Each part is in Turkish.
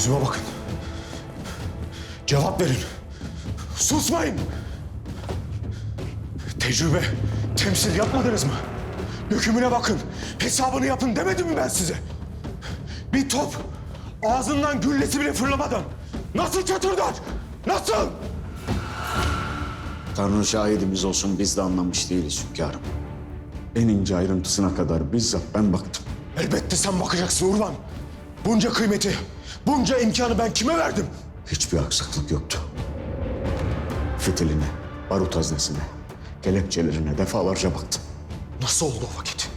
Yüzüme bakın. Cevap verin. Susmayın. Tecrübe, temsil yapmadınız mı? Dökümüne bakın, hesabını yapın demedim mi ben size? Bir top ağzından güllesi bile fırlamadan nasıl çatırdar? Nasıl? Tanrı şahidimiz olsun biz de anlamış değiliz hünkârım. En ince ayrıntısına kadar bizzat ben baktım. Elbette sen bakacaksın Urban. Bunca kıymeti, bunca imkanı ben kime verdim? Hiçbir aksaklık yoktu. Fitiline, barut haznesine, kelepçelerine defalarca baktım. Nasıl oldu o vakit?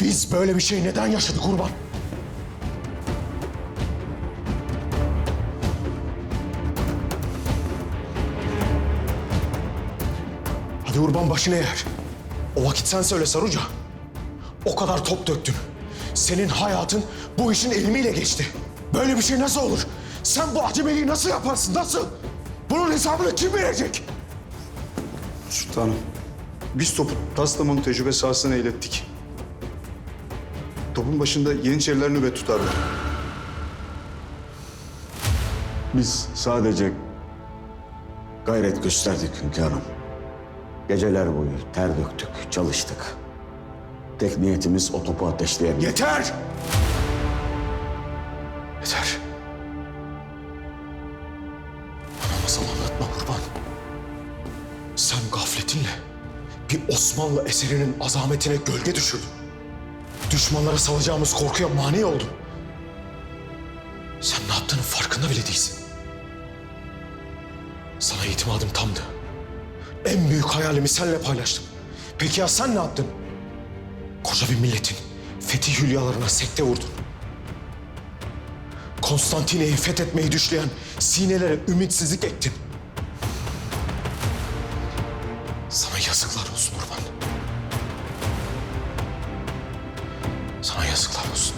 Biz böyle bir şey neden yaşadık Urban? Hadi Urban başını eğer. O vakit sen söyle Saruca. O kadar top döktün. Senin hayatın bu işin ilmiyle geçti. Böyle bir şey nasıl olur? Sen bu acemiliği nasıl yaparsın? Nasıl? Bunun hesabını kim verecek? Sultanım, biz topu Kastamonu tecrübe sahasına ilettik. Topun başında Yeniçeriler nöbet tutardı. Biz sadece gayret gösterdik hünkârım. Geceler boyu ter döktük, çalıştık. Tek niyetimiz o topu ateşleyebilmek. Yeter! Yeter. Bana masal anlatma kurban. Sen gafletinle bir Osmanlı eserinin azametine gölge düşürdün. Düşmanlara salacağımız korkuya mani oldun. Sen ne yaptığının farkında bile değilsin. Sana itimadım tamdı. En büyük hayalimi seninle paylaştım. Peki ya sen ne yaptın? Koca bir milletin fetih hülyalarına sekte vurdun. Konstantine'yi fethetmeyi düşleyen sinelere ümitsizlik ektin. Sana yazıklar olsun Urban. Sana yazıklar olsun.